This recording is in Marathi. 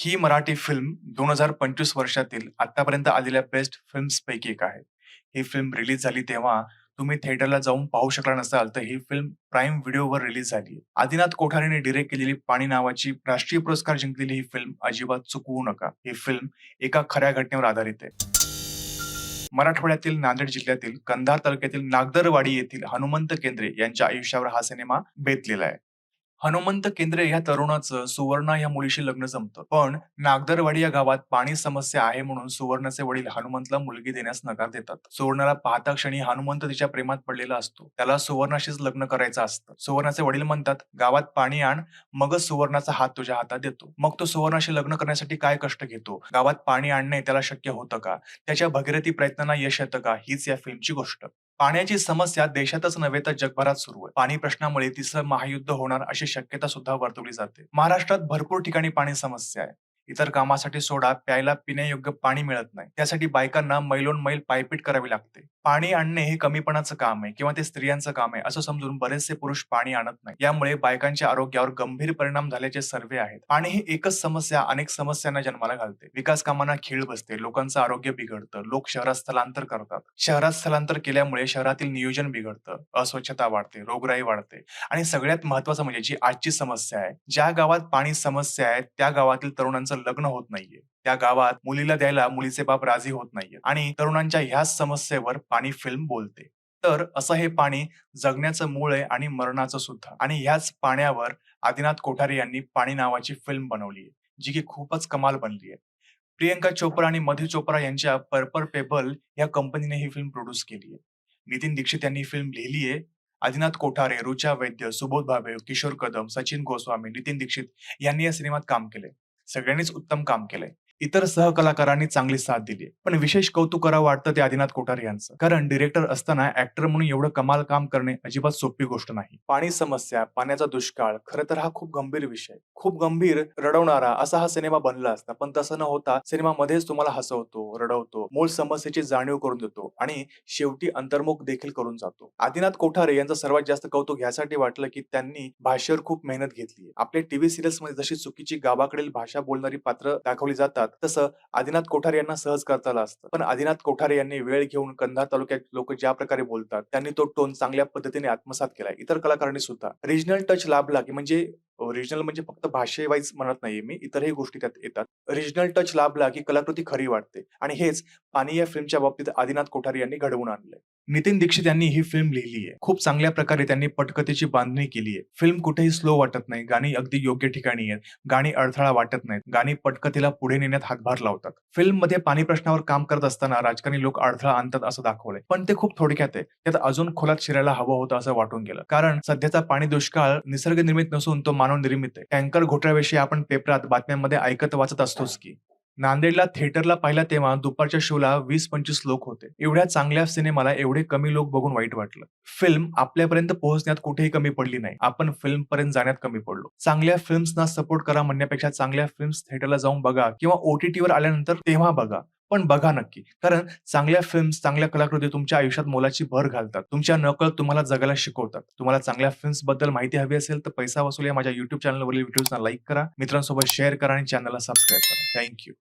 ही मराठी फिल्म दोन हजार पंचवीस वर्षातील आतापर्यंत आलेल्या बेस्ट फिल्म्स पैकी एक आहे. ही फिल्म रिलीज झाली तेव्हा तुम्ही थिएटरला जाऊन पाहू शकला नसाल, तर ही फिल्म प्राईम व्हिडिओवर रिलीज झाली. आदिनाथ कोठारेने डिरेक्ट केलेली पाणी नावाची राष्ट्रीय पुरस्कार जिंकलेली ही फिल्म अजिबात चुकवू नका. ही फिल्म एका खऱ्या घटनेवर आधारित आहे. मराठवाड्यातील नांदेड जिल्ह्यातील कंधार तालुक्यातील नागदरवाडी येथील हनुमंत केंद्रे यांच्या आयुष्यावर हा सिनेमा बेतलेला आहे. हनुमंत केंद्रे या तरुणाचं सुवर्णा या मुलीशी लग्न जमतं. पण नागदरवाडी या गावात पाणी समस्या आहे म्हणून सुवर्णाचे वडील हनुमंतला मुलगी देण्यास नकार देतात. सुवर्णाला पाहता क्षणी हनुमंत तिच्या प्रेमात पडलेला असतो. त्याला सुवर्णाशीच लग्न करायचं असतं. सुवर्णाचे वडील म्हणतात, गावात पाणी आण, मगच सुवर्णाचा हात तुझ्या हातात देतो. मग तो सुवर्णाशी लग्न करण्यासाठी काय कष्ट घेतो? गावात पाणी आणणे त्याला शक्य होतं का? त्याच्या भगीरथी प्रयत्नांना यश येतं का? हीच या फिल्मची गोष्ट. पाण्याची समस्या देशातच नव्हे तर जगभरात सुरू आहे. पाणी प्रश्नामुळे तिसरं महायुद्ध होणार अशी शक्यता सुद्धा वर्तवली जाते. महाराष्ट्रात भरपूर ठिकाणी पाणी समस्या आहे. इतर कामासाठी सोडा, प्यायला पिण्यायोग्य पाणी मिळत नाही. त्यासाठी बायकांना मैलोन मैल पायपीट करावी लागते. पाणी आणणे हे कमीपणाचं काम आहे किंवा ते स्त्रियांचं काम आहे असं समजून बरेचसे पुरुष पाणी आणत नाही. यामुळे बायकांच्या आरोग्यावर गंभीर परिणाम झाल्याचे सर्वे आहेत. पाणी ही एकच समस्या अनेक समस्यांना जन्माला घालते. विकास कामांना खीळ बसते, लोकांचं आरोग्य बिघडतं, लोक शहरात स्थलांतर करतात. शहरात स्थलांतर केल्यामुळे शहरातील नियोजन बिघडतं, अस्वच्छता वाढते, रोगराई वाढते आणि सगळ्यात महत्वाचं म्हणजे जी आजची समस्या आहे, ज्या गावात पाणी समस्या आहे त्या गावातील तरुणांचं लग्न होत नाहीये. त्या गावात मुलीला द्यायला मुलीचे बाप राजी होत नाहीये आणि तरुणांच्या ह्याच समस्येवर पाणी फिल्म बोलते. तर असं हे पाणी जगण्याचं मूळ आहे आणि मरणाचं सुद्धा आणि ह्याच पाण्यावर आदिनाथ कोठारे यांनी पाणी नावाची फिल्म बनवली आहे, जी की खूपच कमाल बनली आहे. प्रियंका चोप्रा आणि मधु चोप्रा यांच्या पर्पल पेबल या कंपनीने ही फिल्म प्रोड्यूस केली आहे. नितीन दीक्षित यांनी ही फिल्म लिहिली आहे. आदिनाथ कोठारे, ऋचा वैद्य, सुबोध भावे, किशोर कदम, सचिन गोस्वामी, नितीन दीक्षित यांनी या सिनेमात काम केले सगळ्यांनीच उत्तम काम केलंय. इतर सहकलाकारांनी चांगली साथ दिली पण विशेष कौतुक करावं वाटतं ते आदिनाथ कोठारे यांचं. कारण डिरेक्टर असताना ऍक्टर म्हणून एवढं कमाल काम करणे अजिबात सोपी गोष्ट नाही. पाणी समस्या, पाण्याचा दुष्काळ खरं तर हा खूप गंभीर विषय खूप गंभीर, रडवणारा असा हा सिनेमा बनला असता. पण तसं न होता सिनेमामध्येच तुम्हाला हसवतो, रडवतो, मूळ समस्येची जाणीव करून देतो आणि शेवटी अंतर्मुख देखील करून जातो. आदिनाथ कोठारे यांचं सर्वात जास्त कौतुक यासाठी वाटलं की त्यांनी भाषेवर खूप मेहनत घेतली. आपल्या टीव्ही सिरियल्समध्ये जशी चुकीची गावाकडील भाषा बोलणारी पात्र दाखवली जातात तसं आदिनाथ कोठारे यांना सहज करता आलं असतं. पण आदिनाथ कोठारे यांनी वेळ घेऊन कंधार तालुक्यात लोक ज्या प्रकारे बोलतात त्यांनी तो टोन चांगल्या पद्धतीने आत्मसात केलाय. इतर कलाकारांनी सुद्धा. रिजनल टच लाभला की म्हणजे रिजनल म्हणजे फक्त भाषेवाईज म्हणत नाहीये मी, इतरही गोष्टी त्यात येतात. रिजनल टच लाभला की कलाकृती खरी वाटते आणि हेच पाणी या फिल्मच्या बाबतीत आदिनाथ कोठारी यांनी घडवून आणलंय. नितीन दीक्षित यांनी ही फिल्म लिहिली आहे. खूप चांगल्या प्रकारे त्यांनी पटकथेची बांधणी केली आहे. फिल्म कुठेही स्लो वाटत नाही. गाणी अगदी योग्य ठिकाणी आहेत. गाणी अडथळा वाटत नाहीत. गाणी पटकथेला पुढे नेण्यात हातभार लावतात. फिल्ममध्ये पाणी प्रश्नावर काम करत असताना राजकारणी लोक अडथळा आणतात असं दाखवलंय. पण ते खूप थोडक्यात आहे. त्यात अजून खोलात शिरायला हवं होतं असं वाटून गेलं. कारण सध्याचा पाणी दुष्काळ निसर्ग निर्मित नसून तो मानव निर्मित आहे. टँकर घोटाळ्याविषयी आपण पेपरात, बातम्यांमध्ये ऐकत वाचत असतोच की. नांदेडला थिएटरला पाहिला तेव्हा दुपारच्या शोला वीस-पंचवीस लोक होते. एवढ्या चांगल्या सिनेमाला एवढे कमी लोक बघून वाईट वाटलं. फिल्म आपल्यापर्यंत पोहोचण्यात कुठेही कमी पडली नाही. आपण फिल्मपर्यंत जाण्यात कमी पडलो. चांगल्या फिल्म्सना सपोर्ट करा म्हणण्यापेक्षा चांगल्या फिल्म्स थिएटरला जाऊन बघा किंवा ओटीटीवर आल्यानंतर तेव्हा बघा. पण बघा नक्की. कारण चांगल्या फिल्म्स, चांगल्या कलाकृती तुमच्या आयुष्यात मोलाची भर घालतात. तुमच्या नकळत तुम्हाला जगायला शिकवतात. तुम्हाला चांगल्या फिल्म्सबद्दल माहिती हवी असेल तर पैसा वसूल या माझ्या युट्यूब चॅनलवरील व्हिडिओजना लाईक करा, मित्रांसोबत शेअर करा आणि चॅनलला सबस्क्राईब करा. Thank you.